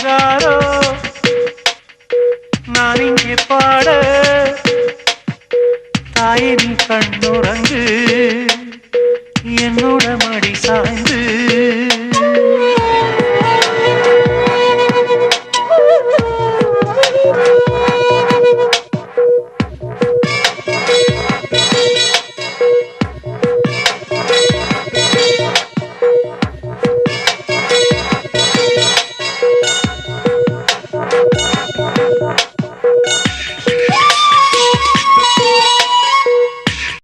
ஆராரிராரோ நான் இங்கே பாட தாயின் கண்ணுறங்கு என்னோட மடி சாய்ந்து